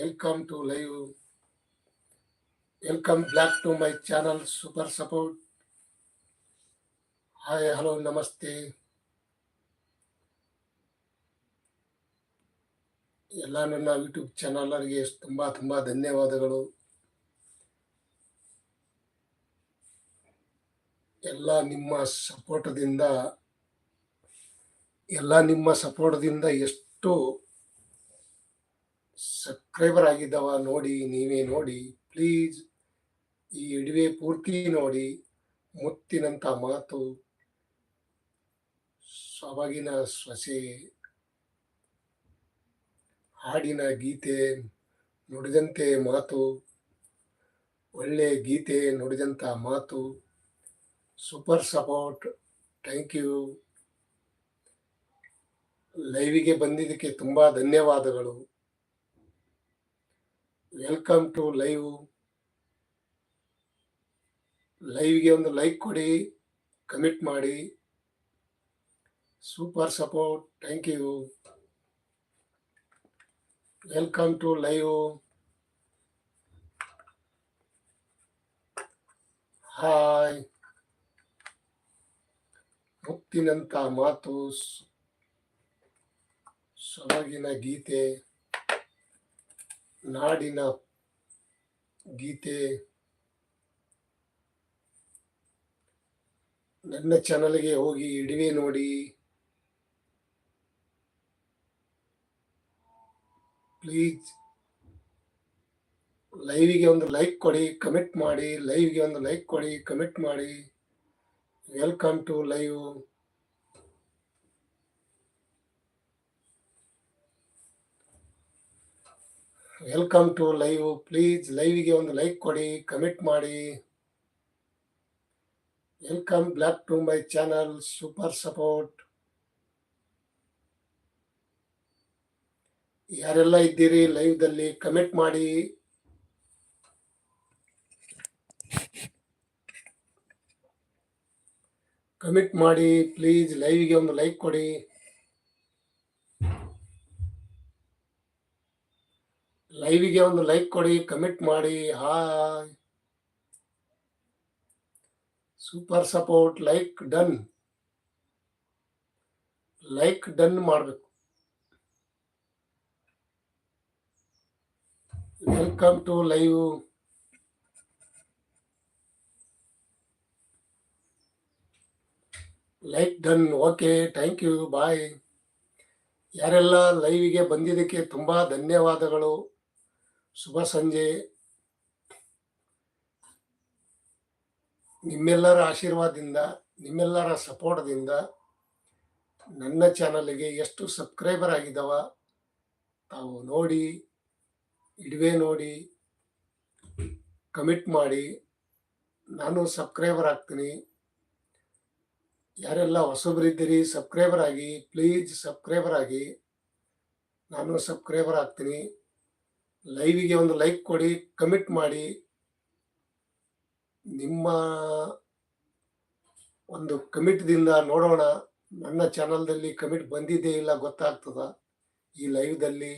Welcome to live. Welcome back to my channel Super Support. Hi, hello, namaste. ಎಲ್ಲ ನನ್ನ YouTube ಚಾನಲ್ಗೆ ತುಂಬ ತುಂಬ ಧನ್ಯವಾದಗಳು ಎಲ್ಲ ನಿಮ್ಮ ಸಪೋರ್ಟದಿಂದ ಎಲ್ಲ ನಿಮ್ಮ ಸಪೋರ್ಟದಿಂದ ಎಷ್ಟು ಸಬ್ಸ್ಕ್ರೈಬರ್ ಆಗಿದ್ದವ ನೋಡಿ, ನೀವೇ ನೋಡಿ ಪ್ಲೀಸ್ ಈ ಇಡುವೆ ಪೂರ್ತಿ ನೋಡಿ ಮುತ್ತಿನಂಥ ಮಾತು ಸೊಬಗಿನ ಸೊಸೆ ಹಾಡಿನ ಗೀತೆ ನುಡಿದಂತೆ ಮಾತು, ಒಳ್ಳೆ ಗೀತೆ ನುಡಿದಂಥ ಮಾತು ಸೂಪರ್ ಸಪೋರ್ಟ್ ಥ್ಯಾಂಕ್ ಯು ಲೈವಿಗೆ ಬಂದಿದ್ದಕ್ಕೆ ತುಂಬ ಧನ್ಯವಾದಗಳು. ವೆಲ್ಕಮ್ ಟು ಲೈವ್ ಲೈವ್ಗೆ ಒಂದು ಲೈಕ್ ಕೊಡಿ ಕಮಿಟ್ ಮಾಡಿ. Super support thank you welcome to live hi ಮುಕ್ತಿನಂತ ಮಾತು ಸೊಬಗಿನ ಗೀತೆ. ನಾಡಿನ ಗೀತೆ. ನನ್ನ ಚಾನಲ್ಗೆ ಹೋಗಿ ಇಡುವೆ ನೋಡಿ. ಪ್ಲೀಸ್ ಲೈವಿಗೆ ಒಂದು ಲೈಕ್ ಕೊಡಿ, ಕಮೆಂಟ್ ಮಾಡಿ. ಲೈವ್ಗೆ ಒಂದು ಲೈಕ್ ಕೊಡಿ, ಕಮೆಂಟ್ ಮಾಡಿ. Welcome to live. Welcome to live please ಲೈವ್ಗೆ ಒಂದು ಲೈಕ್ ಕೊಡಿ ಕಮೆಂಟ್ ಮಾಡಿ. Welcome back to my channel super support ಯಾರೆಲ್ಲ ಇದ್ದೀರಿ ಲೈವ್ದಲ್ಲಿ ಕಮೆಂಟ್ ಮಾಡಿ. ಕಮಿಟ್ ಮಾಡಿ ಪ್ಲೀಸ್ ಲೈವ್ಗೆ ಒಂದು ಲೈಕ್ ಕೊಡಿ. ಲೈವ್ಗೆ ಒಂದು ಲೈಕ್ ಕೊಡಿ, ಕಮಿಟ್ ಮಾಡಿ, hi. Super support, like done. Like done ಮಾಡಬೇಕು. Welcome to live. Like done, okay, thank you, bye. ಯಾರೆಲ್ಲ ಲೈವಿಗೆ ಬಂದಿದ್ದಕ್ಕೆ ತುಂಬ ಧನ್ಯವಾದಗಳು. ಶುಭ ಸಂಜೆ. ನಿಮ್ಮೆಲ್ಲರ ಆಶೀರ್ವಾದದಿಂದ, ನಿಮ್ಮೆಲ್ಲರ ಸಪೋರ್ಟ್ದಿಂದ ನನ್ನ ಚಾನಲ್ಗೆ ಎಷ್ಟು ಸಬ್ಸ್ಕ್ರೈಬರ್ ಆಗಿದ್ದಾವ ತಾವು ನೋಡಿ ಇಡುವೆ ನೋಡಿ, ಕಮಿಟ್ ಮಾಡಿ, ನಾನು ಸಬ್ಸ್ಕ್ರೈಬರ್ ಆಗ್ತೀನಿ. ಯಾರೆಲ್ಲ ಹೊಸಬರಿದ್ದೀರಿ, ಸಬ್ಸ್ಕ್ರೈಬರ್ ಆಗಿ, ಪ್ಲೀಸ್ ಸಬ್ಸ್ಕ್ರೈಬರ್ ಆಗಿ, ನಾನು ಸಬ್ಸ್ಕ್ರೈಬರ್ ಆಗ್ತೀನಿ. ಲೈವಿಗೆ ಒಂದು ಲೈಕ್ ಕೊಡಿ ಕಮಿಟ್ ಮಾಡಿ. ನಿಮ್ಮ ಒಂದು ಕಮಿಟ್ದಿಂದ ನೋಡೋಣ. ನನ್ನ ಚಾನಲ್ದಲ್ಲಿ ಕಮಿಟ್ ಬಂದಿದೆ ಇಲ್ಲ ಗೊತ್ತಾಗ್ತದ. ಈ ಲೈವ್ದಲ್ಲಿ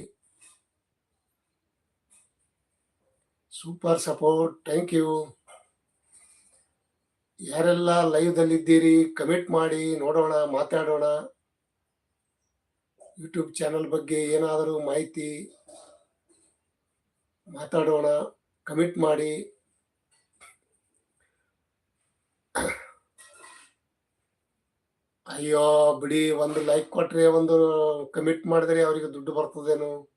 ಸೂಪರ್ ಸಪೋರ್ಟ್ ಥ್ಯಾಂಕ್ ಯು ಯಾರೆಲ್ಲ ಲೈವ್ದಲ್ಲಿದ್ದೀರಿ ಕಮೆಂಟ್ ಮಾಡಿ, ನೋಡೋಣ, ಮಾತಾಡೋಣ. ಯೂಟ್ಯೂಬ್ ಚಾನಲ್ ಬಗ್ಗೆ ಏನಾದರೂ ಮಾಹಿತಿ ಮಾತಾಡೋಣ ಕಮಿಟ್ ಮಾಡಿ. ಅಯ್ಯೋ, ಬಿಡಿ, ಒಂದು ಲೈಕ್ ಕೊಟ್ರೆ ಒಂದು ಕಮಿಟ್ ಮಾಡಿದ್ರೆ ಅವರಿಗೆ ದುಡ್ಡು ಬರ್ತದೇನು?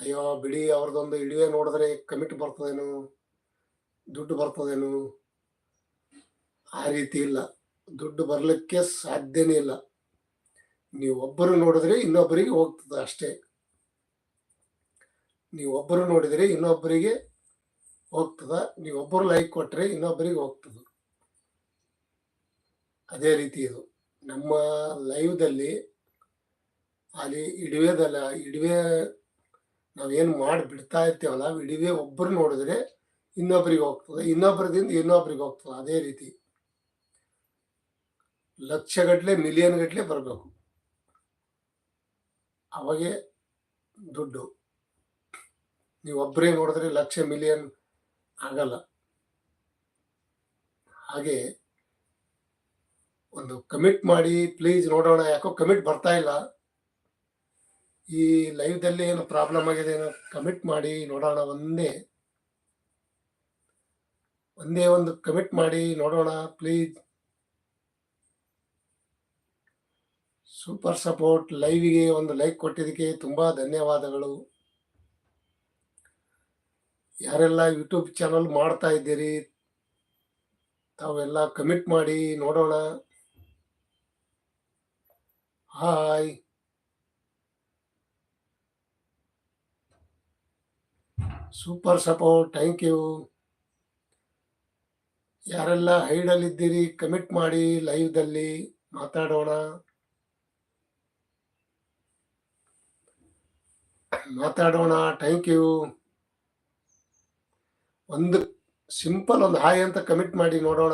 ಅಯ್ಯೋ, ಬಿಡಿ, ಅವ್ರದ್ದೊಂದು ಇಳಿವೆ ನೋಡಿದ್ರೆ ಕಮಿಟ್ ಬರ್ತದೇನು? ದುಡ್ಡು ಬರ್ತದೇನು? ಆ ರೀತಿ ಇಲ್ಲ. ದುಡ್ಡು ಬರಲಿಕ್ಕೆ ಸಾಧ್ಯನೇ ಇಲ್ಲ. ನೀವು ಒಬ್ಬರು ನೋಡಿದ್ರೆ ಇನ್ನೊಬ್ಬರಿಗೆ ಹೋಗ್ತದೆ ಅಷ್ಟೇ. ನೀವು ಒಬ್ಬರು ನೋಡಿದರೆ ಇನ್ನೊಬ್ಬರಿಗೆ ಹೋಗ್ತದ, ನೀವೊಬ್ಬರು ಲೈಕ್ ಕೊಟ್ಟರೆ ಇನ್ನೊಬ್ಬರಿಗೆ ಹೋಗ್ತದ. ಅದೇ ರೀತಿ ಇದು. ನಮ್ಮ ಲೈವ್ದಲ್ಲಿ ಅಲ್ಲಿ ಇಡುವೆದಲ್ಲ, ಇಡುವೆ ನಾವೇನು ಮಾಡಿ ಬಿಡ್ತಾ ಇರ್ತೇವಲ್ಲ, ಇಡುವೆ ಒಬ್ಬರು ನೋಡಿದ್ರೆ ಇನ್ನೊಬ್ಬರಿಗೆ ಹೋಗ್ತದೆ ಇನ್ನೊಬ್ಬರದಿಂದ ಇನ್ನೊಬ್ಬರಿಗೆ ಹೋಗ್ತದೆ, ಅದೇ ರೀತಿ. ಲಕ್ಷಗಟ್ಟಲೆ ಮಿಲಿಯನ್ ಗಟ್ಟಲೆ ಬರಬೇಕು. ಅವಾಗೆ ದುಡ್ಡು. ನೀವು ಒಬ್ಬರೇ ನೋಡಿದ್ರೆ ಲಕ್ಷ ಮಿಲಿಯನ್ ಆಗಲ್ಲ. ಹಾಗೆ ಒಂದು ಕಮಿಟ್ ಮಾಡಿ ಪ್ಲೀಸ್ ನೋಡೋಣ, ಯಾಕೋ ಕಮಿಟ್ ಬರ್ತಾ ಇಲ್ಲ. ಈ ಲೈವ್ದಲ್ಲಿ ಏನು ಪ್ರಾಬ್ಲಮ್ ಆಗಿದೆ ಏನೋ ಕಮಿಟ್ ಮಾಡಿ, ನೋಡೋಣ ಒಂದೇ. ಒಂದೇ ಒಂದು ಕಮಿಟ್ ಮಾಡಿ, ನೋಡೋಣ ಪ್ಲೀಸ್ ಸೂಪರ್ ಸಪೋರ್ಟ್ ಲೈವಿಗೆ ಒಂದು ಲೈಕ್ ಕೊಟ್ಟಿದ್ದಕ್ಕೆ ತುಂಬಾ ಧನ್ಯವಾದಗಳು. ಯಾರೆಲ್ಲ ಯೂಟ್ಯೂಬ್ ಚಾನಲ್ ಮಾಡ್ತಾ ಇದ್ದೀರಿ, ತಾವೆಲ್ಲ ಕಮಿಟ್ ಮಾಡಿ ನೋಡೋಣ. Hi super support thank you ಯಾರೆಲ್ಲ ಹೈಡಲ್ಲಿದ್ದೀರಿ ಕಮಿಟ್ ಮಾಡಿ ಲೈವ್ದಲ್ಲಿ ಮಾತಾಡೋಣ. ಮಾತಾಡೋಣ ಥ್ಯಾಂಕ್ ಯು ಒಂದು ಸಿಂಪಲ್ ಒಂದು ಹಾಯ್ ಅಂತ ಕಮಿಟ್ ಮಾಡಿ ನೋಡೋಣ.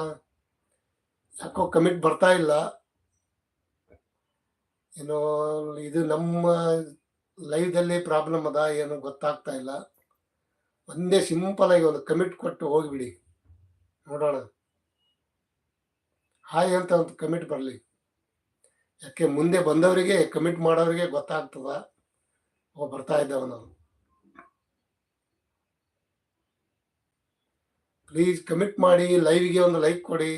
ಯಾಕೋ ಕಮಿಟ್ ಬರ್ತಾ ಇಲ್ಲ. ಏನೋ ಇದು ನಮ್ಮ ಲೈವ್ದಲ್ಲಿ ಪ್ರಾಬ್ಲಮ್ ಅದ, ಏನು ಗೊತ್ತಾಗ್ತಾ ಇಲ್ಲ. ಒಂದೇ ಸಿಂಪಲ್ ಆಗಿ ಒಂದು ಕಮಿಟ್ ಕೊಟ್ಟು ಹೋಗಿಬಿಡಿ. ನೋಡೋಣ. ಹಾಯ್ ಅಂತ ಒಂದು ಕಮಿಟ್ ಬರಲಿ. ಯಾಕೆ ಮುಂದೆ ಬಂದವರಿಗೆ ಕಮಿಟ್ ಮಾಡೋರಿಗೆ ಗೊತ್ತಾಗ್ತದ. ಓ, ಬರ್ತಾ ಇದ್ದಾವ ನಾವು ಪ್ಲೀಸ್ ಕಮಿಟ್ ಮಾಡಿ ಲೈವ್ಗೆ ಒಂದು ಲೈಕ್ ಕೊಡಿ.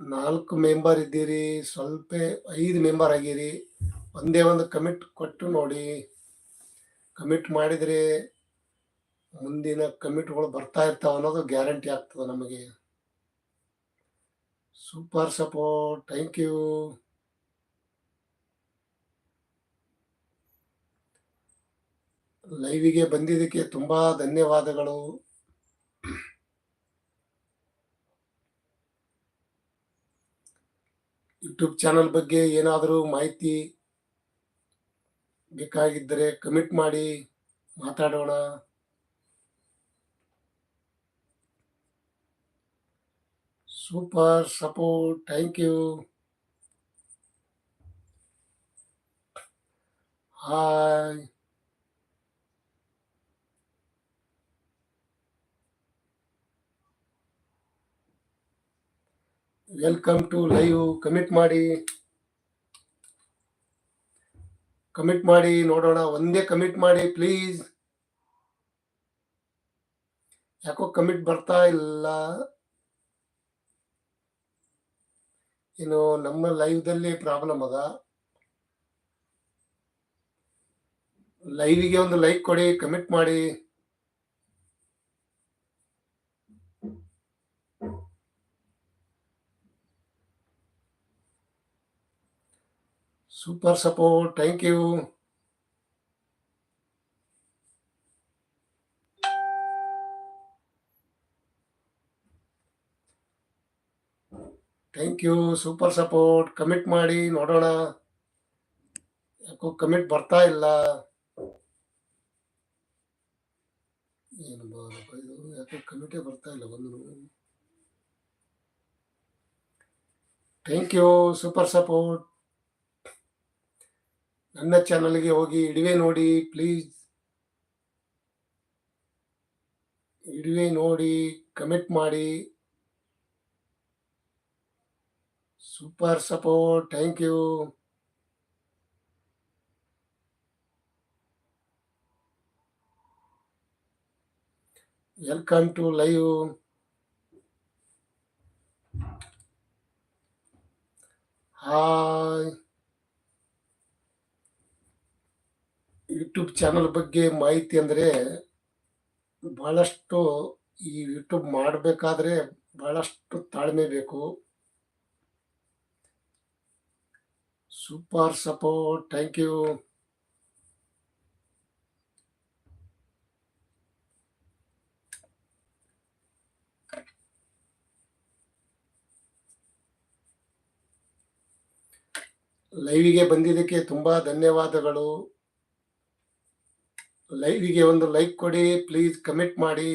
ನಾಲ್ಕು ಮೆಂಬರ್ ಇದ್ದೀರಿ, ಸ್ವಲ್ಪ ಐದು ಮೆಂಬರ್ ಆಗಿರಿ. ಒಂದೇ ಒಂದು ಕಮಿಟ್ ಕೊಟ್ಟು ನೋಡಿ. ಕಮಿಟ್ ಮಾಡಿದರೆ ಮುಂದಿನ ಕಮಿಟ್ಗಳು ಬರ್ತಾ ಇರ್ತಾವ ಅನ್ನೋದು ಗ್ಯಾರಂಟಿ ಆಗ್ತದೆ ನಮಗೆ. ಸೂಪರ್ ಸಪೋರ್ಟ್ ಥ್ಯಾಂಕ್ ಯು ಲೈವಿಗೆ ಬಂದಿದ್ದಕ್ಕೆ ತುಂಬ ಧನ್ಯವಾದಗಳು. ಯೂಟ್ಯೂಬ್ ಚಾನಲ್ ಬಗ್ಗೆ ಏನಾದರೂ ಮಾಹಿತಿ ಬೇಕಾಗಿದ್ದರೆ ಕಮಿಟ್ ಮಾಡಿ, ಮಾತಾಡೋಣ. Super support, thank you. Hi. Welcome to live comment ಮಾಡಿ. ಕಮಿಟ್ ಮಾಡಿ. ನೋಡೋಣ. ಒಂದೇ ಕಮಿಟ್ ಮಾಡಿ ಪ್ಲೀಸ್ ಯಾಕೋ ಕಮಿಟ್ ಬರ್ತಾ ಇಲ್ಲ. ಏನು ನಮ್ಮ ಲೈವ್ದಲ್ಲಿ ಪ್ರಾಬ್ಲಮ್ ಅದ. ಲೈವಿಗೆ ಒಂದು ಲೈಕ್ ಕೊಡಿ ಕಮಿಟ್ ಮಾಡಿ. Super support thank you thank you super support comment ಮಾಡಿ, ನೋಡೋಣ. ಯಾಕೋ ಕಮಿಟ್ ಬರ್ತಾ ಇಲ್ಲ. ಏನು ಬಾರಪ್ಪ ಇದು? ಯಾಕೋ ಕಮಿಟೇ ಬರ್ತಾ ಇಲ್ಲ ಒಂದು ಥ್ಯಾಂಕ್ ಯು ಸೂಪರ್ ಸಪೋರ್ಟ್ ನನ್ನ ಚಾನಲ್ಗೆ ಹೋಗಿ ಇಡುವೆ ನೋಡಿ, ಪ್ಲೀಸ್. ಇಡುವೆ ನೋಡಿ, ಕಮೆಂಟ್ ಮಾಡಿ. Super support, thank you. Welcome to live. Hi. YouTube channel ಬಗ್ಗೆ ಮಾಹಿತಿ ಅಂದರೆ ಬಹಳಷ್ಟು ಈ ಯೂಟ್ಯೂಬ್ ಮಾಡಬೇಕಾದ್ರೆ ಬಹಳಷ್ಟು ತಾಳ್ಮೆ ಬೇಕು. ಸೂಪರ್ ಸಪೋರ್ಟ್ ಥ್ಯಾಂಕ್ ಯು ಲೈವಿಗೆ ಬಂದಿದ್ದಕ್ಕೆ ತುಂಬಾ ಧನ್ಯವಾದಗಳು. ಲೈವಿಗೆ ಒಂದು ಲೈಕ್ ಕೊಡಿ ಪ್ಲೀಸ್ ಕಮಿಟ್ ಮಾಡಿ.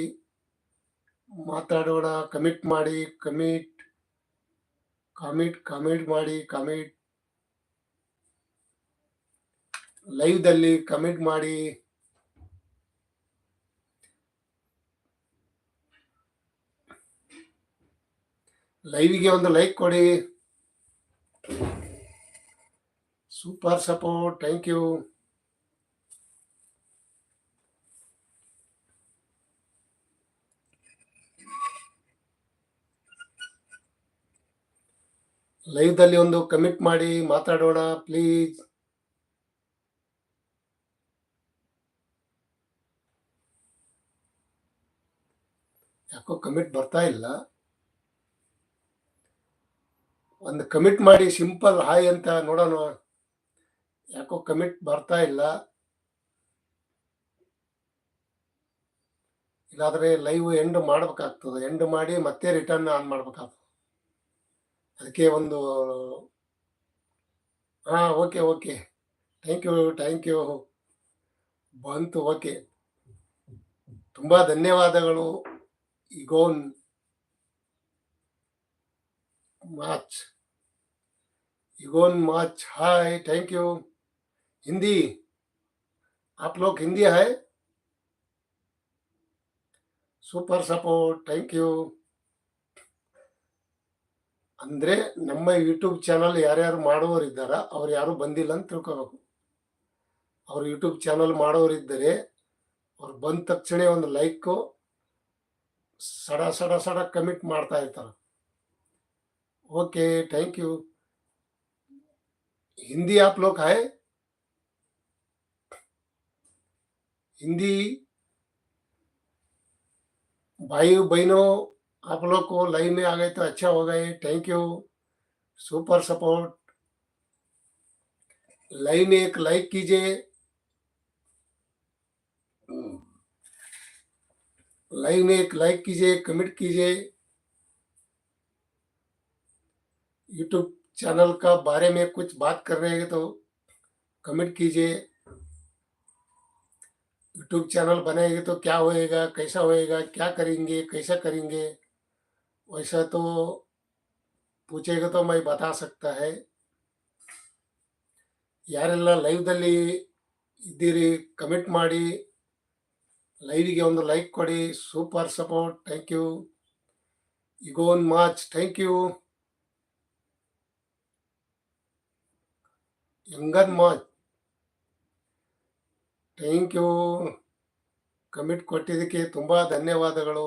ಮಾತಾಡೋಣ ಕಮಿಟ್ ಮಾಡಿ ಕಮಿಟ್ ಕಮಿಟ್ ಕಮೆಂಟ್ ಮಾಡಿ ಕಾಮಿಟ್ ಲೈವ್ದಲ್ಲಿ ಕಮೆಂಟ್ ಮಾಡಿ. ಲೈವಿಗೆ ಒಂದು ಲೈಕ್ ಕೊಡಿ. ಸೂಪರ್ ಸಪೋರ್ಟ್ ಥ್ಯಾಂಕ್ ಯು ಲೈವ್ದಲ್ಲಿ ಒಂದು ಕಮಿಟ್ ಮಾಡಿ ಮಾತಾಡೋಣ ಪ್ಲೀಸ್ ಯಾಕೋ ಕಮಿಟ್ ಬರ್ತಾ ಇಲ್ಲ. ಒಂದು ಕಮಿಟ್ ಮಾಡಿ ಸಿಂಪಲ್ ಹಾಯ್ ಅಂತ ನೋಡೋಣ. ಯಾಕೋ ಕಮಿಟ್ ಬರ್ತಾ ಇಲ್ಲ. ಇಲ್ಲಾದ್ರೆ ಲೈವ್ ಎಂಡ್ ಮಾಡ್ಬೇಕಾಗ್ತದೆ. ಎಂಡ್ ಮಾಡಿ ಮತ್ತೆ ರಿಟರ್ನ್ ಆನ್ ಮಾಡ್ಬೇಕಾಗ್ತದೆ. ಅದಕ್ಕೆ ಒಂದು ಹಾ okay okay thank you thank you ಬಂತು ಓಕೆ ತುಂಬಾ ಧನ್ಯವಾದಗಳು ಇಗೋನ್ मार्च इगोन मार्च हाय थैंक यू हिंदी आप लोग हिंदी है ಸೂಪರ್ ಸಪೋರ್ಟ್ ಥ್ಯಾಂಕ್ ಯು ಅಂದ್ರೆ ನಮ್ಮ ಯೂಟ್ಯೂಬ್ ಚಾನಲ್ ಯಾರ್ಯಾರು ಮಾಡೋರು ಇದ್ದಾರ ಅವ್ರು ಯಾರು ಬಂದಿಲ್ಲ ಅಂತ ತಿಳ್ಕೋಬೇಕು ಅವ್ರು ಯೂಟ್ಯೂಬ್ ಚಾನಲ್ ಮಾಡೋರಿದ್ದರೆ ಅವ್ರು ಬಂದ ತಕ್ಷಣ ಒಂದು ಲೈಕು ಸಡ ಸಡ ಸಡ ಕಮಿಟ್ ಮಾಡ್ತಾ ಇರ್ತಾರೆ ओके थैंक यू हिंदी आप लोग है हिंदी भाई बहनों आप लोग को लाइव में आ गए तो अच्छा हो गए thank you super support live में एक लाइक कीजिए। लाइव में एक लाइक कीजिए कमेंट कीजिए। यूट्यूब चैनल का बारे में कुछ बात कर रहे हैं तो कमेंट कीजिए। यूट्यूब चैनल बनाएँगे तो क्या होएगा, कैसा होएगा, क्या करेंगे, कैसा करेंगे? वैसा तो पूछेगा तो मैं बता सकता है ಯಾರೆಲ್ಲ ಲೈವ್ದಲ್ಲಿ ಇದ್ದೀರಿ ಕಮೆಂಟ್ ಮಾಡಿ ಲೈವಿಗೆ ಒಂದು ಲೈಕ್ ಕೊಡಿ ಸೂಪರ್ ಸಪೋರ್ಟ್ ಥ್ಯಾಂಕ್ ಯು ಇಗೋನ್ ಮಾಚ್ ಥ್ಯಾಂಕ್ ಯು ಯಂಗನ್ ಮಾಚ್ ಥ್ಯಾಂಕ್ ಯು ಕಮಿಟ್ ಕೊಟ್ಟಿದ್ದಕ್ಕೆ ತುಂಬ ಧನ್ಯವಾದಗಳು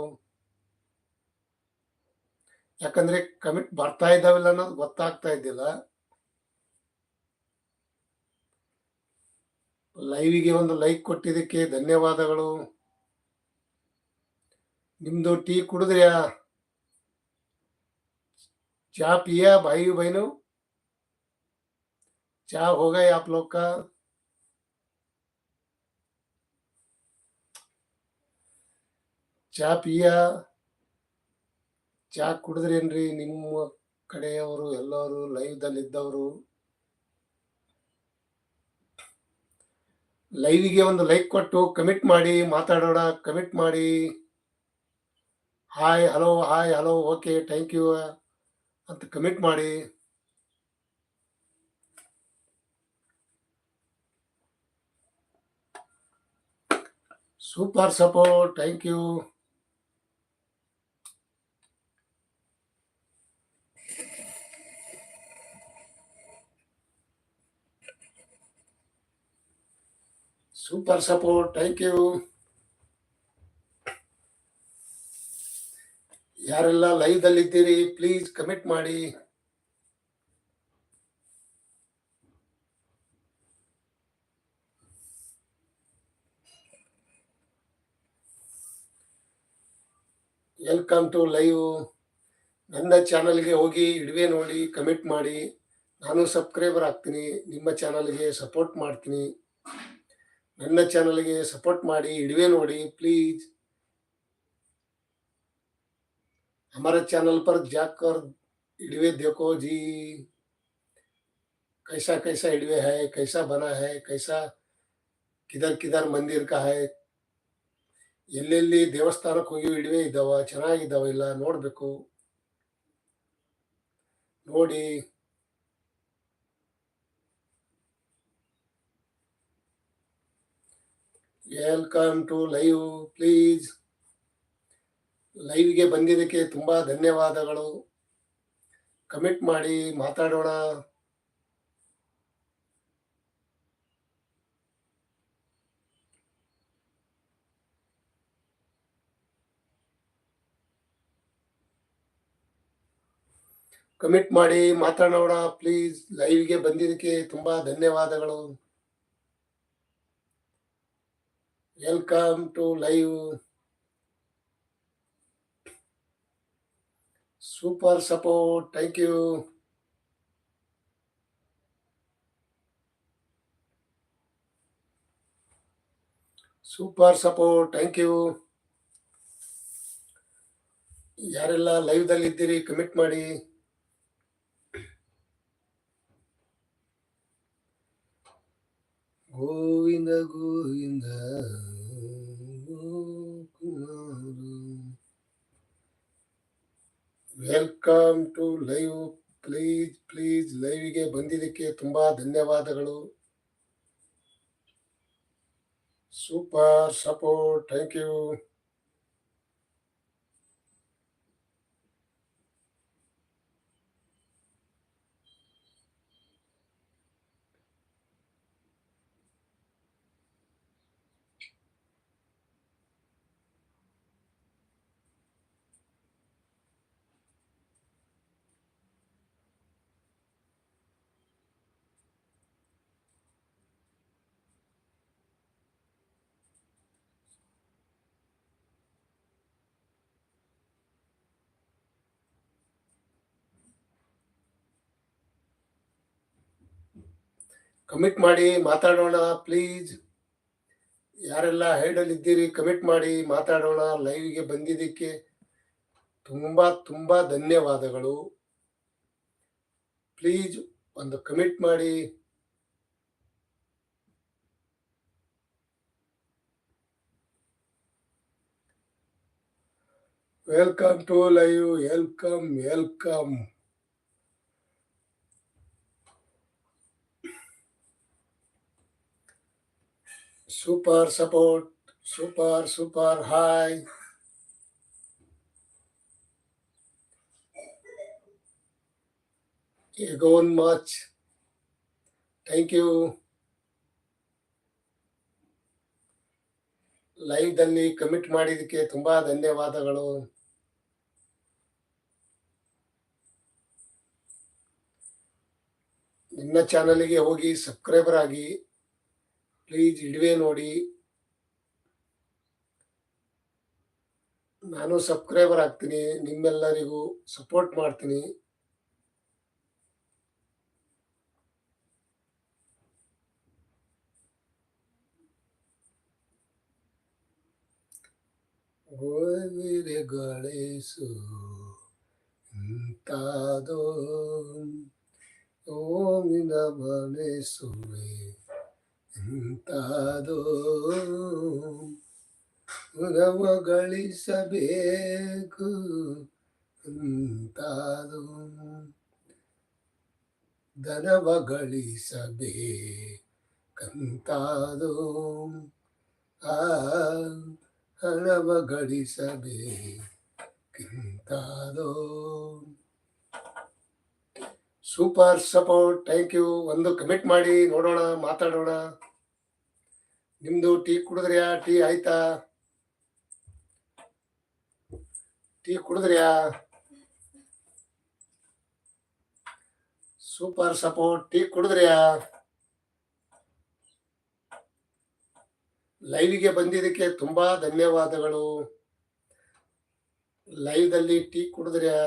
ಯಾಕಂದ್ರೆ ಕಮಿಟ್ ಬರ್ತಾ ಇದ್ದಾವಲ್ಲ ಅನ್ನೋದು ಗೊತ್ತಾಗ್ತಾ ಇದ್ದಿಲ್ಲ. ಲೈವಿಗೆ ಒಂದು ಲೈಕ್ ಕೊಟ್ಟಿದ್ದಕ್ಕೆ ಧನ್ಯವಾದಗಳು. ನಿಮ್ದು ಟೀ ಕುಡಿದ್ರ್ಯಾ? ಚಾ ಪೀಯಾ ಬಾಯಿ ಬೈನು? ಚಾ ಹೋಗ ಯಾಪ್ ಲೋಕ? ಚಾ ಪಿಯಾ ಚಾ ಕುಡಿದ್ರೇನ್ರಿ ನಿಮ್ಮ ಕಡೆಯವರು ಎಲ್ಲರೂ ಲೈವ್ದಲ್ಲಿದ್ದವರು ಲೈವಿಗೆ ಒಂದು ಲೈಕ್ ಕೊಟ್ಟು ಕಮಿಟ್ ಮಾಡಿ, ಮಾತಾಡೋಣ ಕಮಿಟ್ ಮಾಡಿ. Hi hello hi hello okay thank you ಅಂತ ಕಮಿಟ್ ಮಾಡಿ. Super support thank you super support thank you ಯಾರೆಲ್ಲ ಲೈವ್ದಲ್ಲಿ ಇದ್ದೀರಿ ಪ್ಲೀಸ್ ಕಮಿಟ್ ಮಾಡಿ. ವೆಲ್ಕಮ್ ಟು ಲೈವ್ ನನ್ನ ಚಾನಲ್ಗೆ ಹೋಗಿ ಇಡುವೆ ನೋಡಿ ಕಮೆಂಟ್ ಮಾಡಿ. ನಾನು ಸಬ್ಸ್ಕ್ರೈಬರ್ ಆಗ್ತೀನಿ. ನಿಮ್ಮ ಚಾನಲ್ಗೆ ಸಪೋರ್ಟ್ ಮಾಡ್ತೀನಿ. ನನ್ನ ಚಾನಲ್ಗೆ ಸಪೋರ್ಟ್ ಮಾಡಿ ಇಡುವೆ ನೋಡಿ ಪ್ಲೀಸ್ हमारे चैनल पर जाकर इडवे देखो जी कैसा कैसा इडवे है कैसा बना है कैसा किधर किधर मंदिर का है ಎಲ್ಲೆಲ್ಲಿ ದೇವಸ್ಥಾನಕ್ಕೆ ಹೋಗಿ ಇಡುವೆ ಇದ್ದಾವ ಚೆನ್ನಾಗಿದ್ದಾವ ಇಲ್ಲ ನೋಡ್ಬೇಕು ನೋಡಿ ವೆಲ್ಕಮ್ ಟು ಲೈವ್ ಪ್ಲೀಸ್ ಲೈವ್ಗೆ ಬಂದಿದ್ದಕ್ಕೆ ತುಂಬಾ ಧನ್ಯವಾದಗಳು. ಕಮಿಟ್ ಮಾಡಿ ಮಾತಾಡೋಣ. ಕಮಿಟ್ ಮಾಡಿ ಮಾತಾಡೋಣ ಪ್ಲೀಸ್ ಲೈವ್ಗೆ ಬಂದಿದ್ದಕ್ಕೆ ತುಂಬಾ ಧನ್ಯವಾದಗಳು. Welcome to live super support thank you super support thank you ಯಾರೆಲ್ಲ ಲೈವ್ದಲ್ಲಿ ಇದ್ದೀರಿ ಕಮಿಟ್ ಮಾಡಿ. Govinda Govinda. Welcome to live please please ಲೈವ್ಗೆ ಬಂದಿದ್ದಕ್ಕೆ ತುಂಬಾ ಧನ್ಯವಾದಗಳು. Super support thank you comment ಮಾಡಿ, ಮಾತಾಡೋಣ ಪ್ಲೀಸ್ ಯಾರೆಲ್ಲ ಹೈಡಲ್ಲಿ ಇದ್ದೀರಿ ಕಮಿಟ್ ಮಾಡಿ, ಮಾತಾಡೋಣ ಲೈವ್ಗೆ ಬಂದಿದ್ದಕ್ಕೆ ತುಂಬ ತುಂಬ ಧನ್ಯವಾದಗಳು. ಪ್ಲೀಸ್ ಒಂದು ಕಮಿಟ್ ಮಾಡಿ. Welcome to live welcome welcome super support super super hi gonna much thank you live ದಲ್ಲಿ ಕಮಿಟ್ ಮಾಡಿದಕ್ಕೆ ತುಂಬಾ ಧನ್ಯವಾದಗಳು. ನಿಮ್ಮ ಚಾನಲ್ಗೆ ಹೋಗಿ ಸಬ್ಸ್ಕ್ರೈಬರ್ ಆಗಿ ಪ್ಲೀಸ್ ಇಡುವೆ ನೋಡಿ. ನಾನು ಸಬ್ಸ್ಕ್ರೈಬರ್ ಆಗ್ತೀನಿ ನಿಮ್ಮೆಲ್ಲರಿಗೂ ಸಪೋರ್ಟ್ ಮಾಡ್ತೀನಿ. ಗೋವಿರೆ ಗಳಿಸು ಇಂತಾದೋ ಓಮಿನ ಬನೆಸುವೆ ಇಂತಾದೋ ಗುಣವ ಗಳಿಸಬೇಕು ಅಂತಾದೋ. ಧನವ ಗಳಿಸಬೇಕಂತಾದೋ ಆ ಹಣವ ಗಳಿಸಬೇಕಿಂತಾದೋ ಸೂಪರ್ ಸಪೋರ್ಟ್ ಥ್ಯಾಂಕ್ ಯು ಒಂದು ಕಮಿಟ್ ಮಾಡಿ, ನೋಡೋಣ, ಮಾತಾಡೋಣ. ನಿಮ್ದು ಟೀ ಕುಡಿದ್ರ್ಯಾ ಟೀ ಆಯ್ತಾ? ಟೀ ಕುಡಿದ್ರ್ಯಾ ಸೂಪರ್ ಸಪೋರ್ಟ್ ಟೀ ಕುಡಿದ್ರ್ಯಾ ಲೈವ್ಗೆ ಬಂದಿದ್ದಕ್ಕೆ ತುಂಬಾ ಧನ್ಯವಾದಗಳು. ಲೈವ್ ದಲ್ಲಿ ಟೀ ಕುಡಿದ್ರ್ಯಾ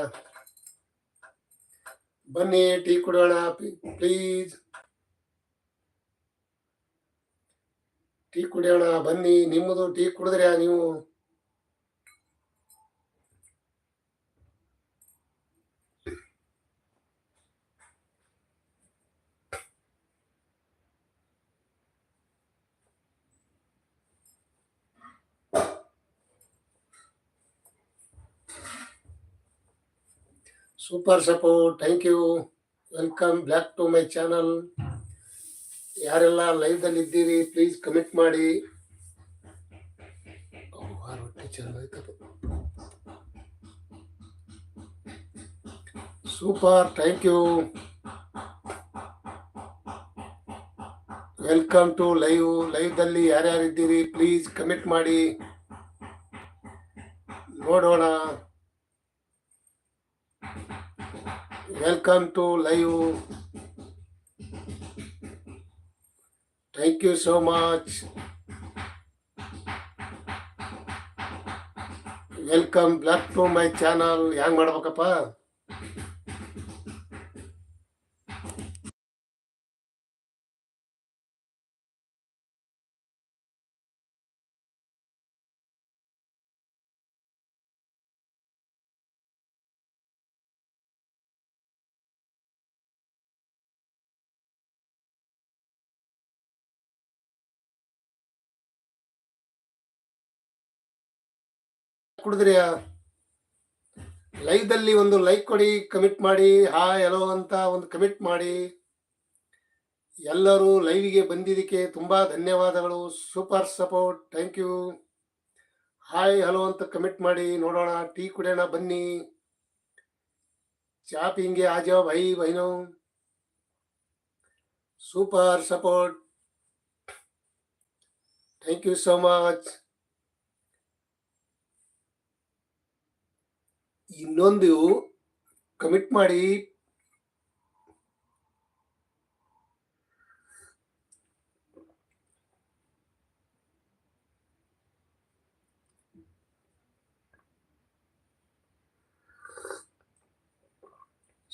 ಬನ್ನಿ ಟೀ ಕುಡೋಣ ಪ್ಲೀಸ್ ಟೀ ಕುಡಿಯೋಣ ಬನ್ನಿ ನಿಮ್ಮದು ಟೀ ಕುಡಿದ್ರೆ ನೀವು super support thank you welcome back to my channel ಯಾರೆಲ್ಲ ಲೈವ್ ದಲ್ಲಿ ಇದ್ದೀರಿ ಪ್ಲೀಸ್ ಕಮೆಂಟ್ ಮಾಡಿ. Super thank you welcome to live ಲೈವ್ದಲ್ಲಿ ಯಾರ್ಯಾರಿದ್ದೀರಿ ಪ್ಲೀಸ್ ಕಮೆಂಟ್ ಮಾಡಿ. ನೋಡೋಣ. Welcome to live thank you so much welcome back to my channel ಹೆಂಗೆ ಮಾಡ್ಬೇಕಪ್ಪ? ಕುಡಿದ್ರಿಯ ಲೈವ್ದಲ್ಲಿ ಒಂದು ಲೈಕ್ ಕೊಡಿ, ಕಮಿಟ್ ಮಾಡಿ ಹಾಯ್ ಎಲೋ ಅಂತ ಒಂದು ಕಮಿಟ್ ಮಾಡಿ. ಎಲ್ಲರೂ ಲೈವ್ಗೆ ಬಂದಿದ್ದಕ್ಕೆ ತುಂಬಾ ಧನ್ಯವಾದಗಳು. Super support, thank you. Hi hello ಅಂತ ಕಮಿಟ್ ಮಾಡಿ, ನೋಡೋಣ, ಟೀ ಕುಡಿಯೋಣ, ಬನ್ನಿ. ಚಾ ಹಿಂಗೆ ಆಜ ಭೈ ಬೈನೋ. Super support. Thank you so much. ಇನ್ನೊಂದು ಕಮಿಟ್ ಮಾಡಿ.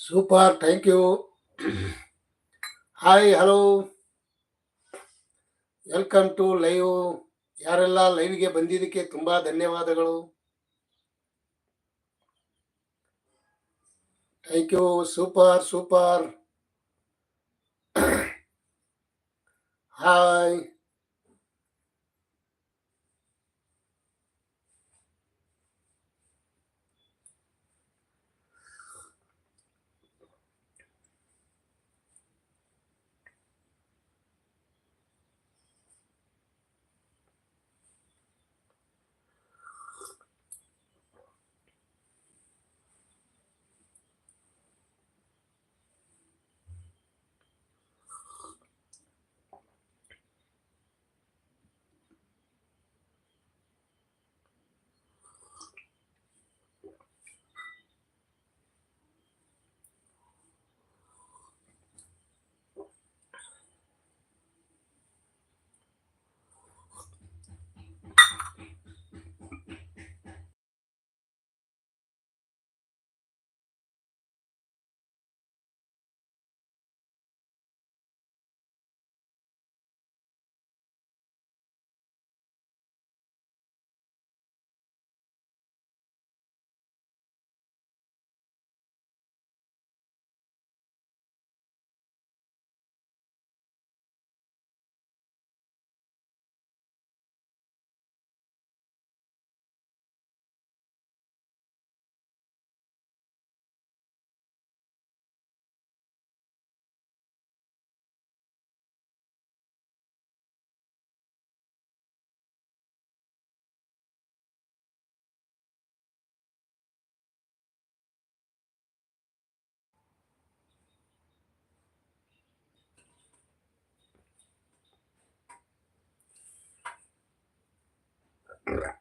Super thank you hi hello welcome to live ಯಾರೆಲ್ಲ ಲೈವ್ಗೆ ಬಂದಿದ್ದಕ್ಕೆ ತುಂಬ ಧನ್ಯವಾದಗಳು. Thank you super super hi Blah.